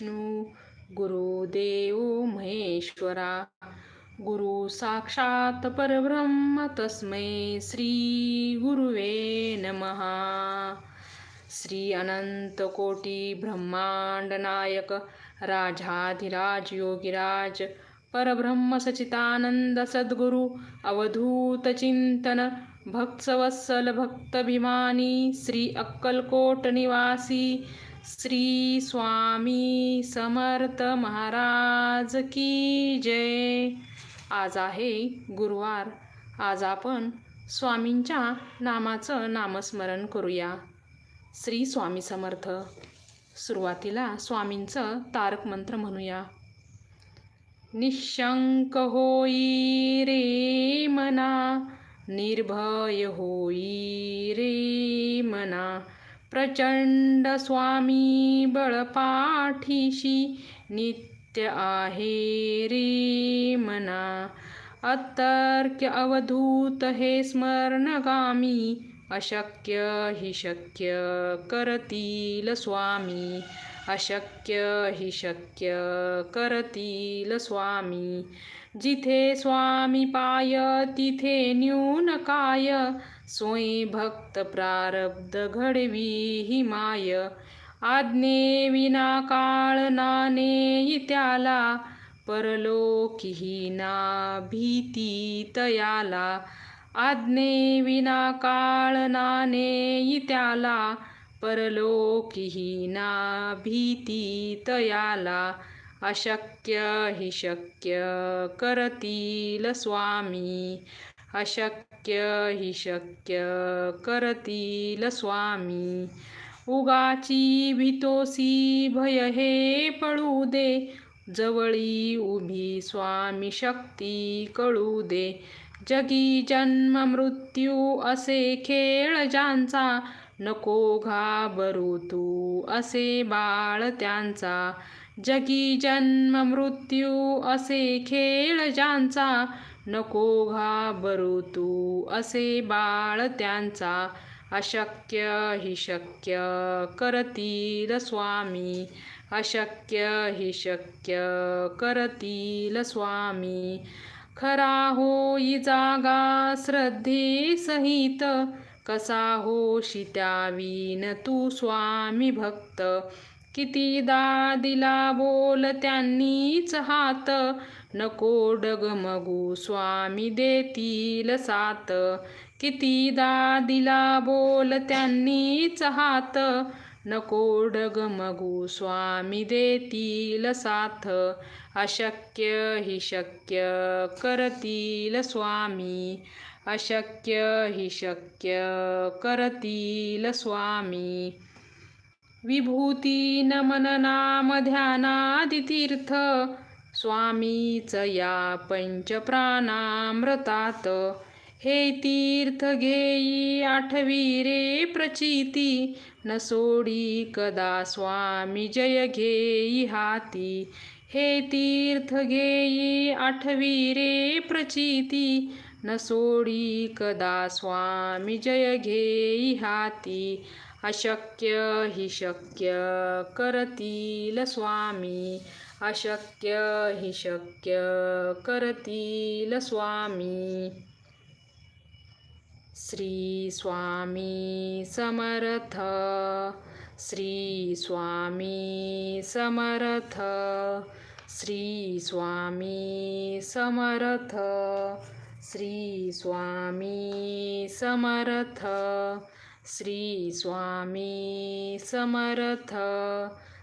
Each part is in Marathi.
विष्णू गुरुदेव महेश्वरा। गुरु साक्षात परब्रह्म तस्मै श्री गुरुवे नमहा श्री अनंत कोटी ब्रह्मांड नायक राजाधिराज योगिराज परब्रह्म सचितानंद सद्गुरु अवधूत चिंतन भक्तवत्सल भक्तभिमानी श्री अक्कलकोट निवासी श्री स्वामी समर्थ महाराज की जय. आज आहे गुरुवार. आज आपण स्वामींच्या नामाचं नामस्मरण करूया. श्री स्वामी समर्थ. सुरुवातीला स्वामींचं तारक मंत्र म्हणूया. निशंक होई रे मना निर्भय होई रे मना. प्रचंड स्वामी बळपाठीशी नित्य आहे रे मना. अतर्क्य अवधूत हे स्मरणगामी अशक्य हि शक्य करतील स्वामी. अशक्य हि शक्य करतील स्वामी. जिथे स्वामी पाय तिथे न्यून काय? सोयी भक्त प्रारब्ध घडवी ही माय आज्ञे विना काळ नाने त्याला परलोकीही ना भीती तयाला. आज्ञे विना काळ नाने त्याला परलोकीही ना भीती तयाला. अशक्य हि शक्य करतील स्वामी अशक्य शक्य हि शक्य करतील स्वामी. उगाची भीतोसी भय हे पळू दे. जवळी उभी स्वामी शक्ती कळू दे. जगी जन्म मृत्यू असे खेळ ज्यांचा नको घाबरू तू असे बाळ त्यांचा. जगी जन्म मृत्यू असे खेळ ज्यांचा नको घाबरू तू असे बाळ त्यांचा अशक्य हि शक्य करतील स्वामी. अशक्य हि शक्य करतील स्वामी. खरा होई जागा श्रद्धे सहित. कसा होशी त्यावीन तू स्वामी भक्त. कितीदा दिला बोल त्यांनीच हात. नको डगमगू स्वामी देतील सात कितीदा दिला बोल त्यांनीच हात नको डगमगू स्वामी देतील साथ. अशक्य हि शक्य करतील स्वामी. अशक्य हि शक्य करतील स्वामी. विभूती नमन नाम ध्यानादितीर्थ. स्वामीच या पंचप्राणामृतात. हे तीर्थ घेई आठवी रे प्रचिती. न सोडी कदा स्वामी जय घेई हाती. हे तीर्थ घेई आठवी रे प्रचिती. न सोडी कदा स्वामी जय घेई हाती. अशक्य हि शक्य करतील स्वामी. अशक्य हि शक्य करतील स्वामी. श्री स्वामी समर्थ श्री स्वामी समर्थ श्री स्वामी समर्थ श्री स्वामी समर्थ श्री स्वामी समर्थ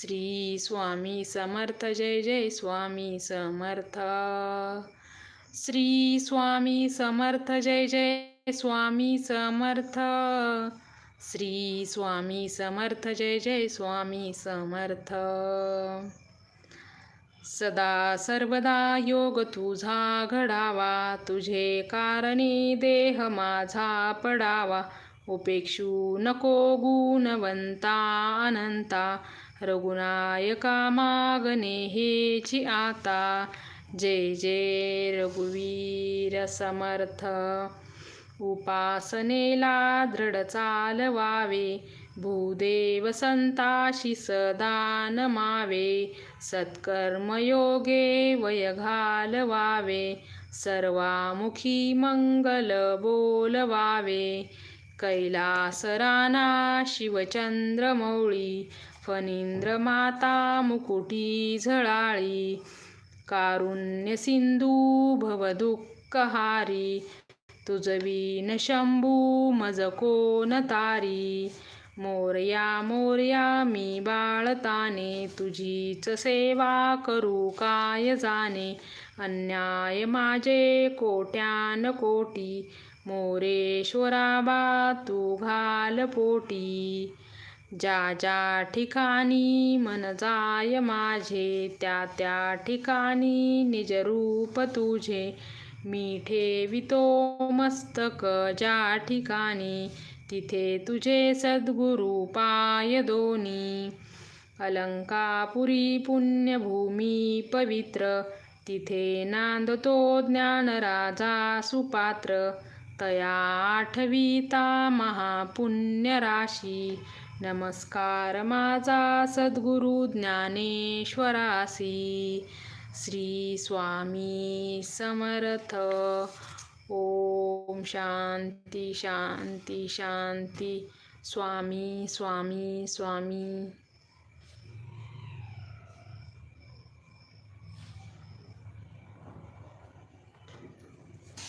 श्री स्वामी समर्थ जय जय स्वामी समर्थ. श्री स्वामी समर्थ जय जय स्वामी समर्थ. श्री स्वामी समर्थ जय जय स्वामी समर्थ. सदा सर्वदा योग तुझा घडावा तुझे कारणे देह माझा पडावा. उपेक्षू नको गुणवंता अनंता रघुनायका मागणे हेची आता. जय जय रघुवीर समर्थ. उपासनेला दृढ चालवावे. भूदेव संताशी सदा नमावे. सत्कर्मयोगे वय घालवावे. सर्वामुखी मंगल बोलवावे. कैलासराना शिवचंद्रमौळी फणींद्र माता मुकुटी झळाळी कारुण्य सिंधू भवदुःखहारी तुझवीन शंभू मज कोण तारी. मोरया मोरया मी बाळताने तुझीच सेवा करू काय जाणे? अन्याय माझे कोट्यान कोटी मोरेश्वराबा तू घाल पोटी. ज्या ज्या ठिकाणी मन जाय माझे त्या त्या ठिकाणी निजरूप तुझे. मी ठेवितो मस्तक ज्या ठिकाणी तिथे तुझे सद्गुरू पाय दोनी. अलंकापुरी पुण्यभूमी पवित्र तिथे नांदतो ज्ञानराजा सुपात्र. तया आठविता महापुण्यराशी नमस्कार माझा सद्गुरु ज्ञानेश्वरासी श्री स्वामी समर्थ. ओम शांती शांती शांती. स्वामी स्वामी स्वामी.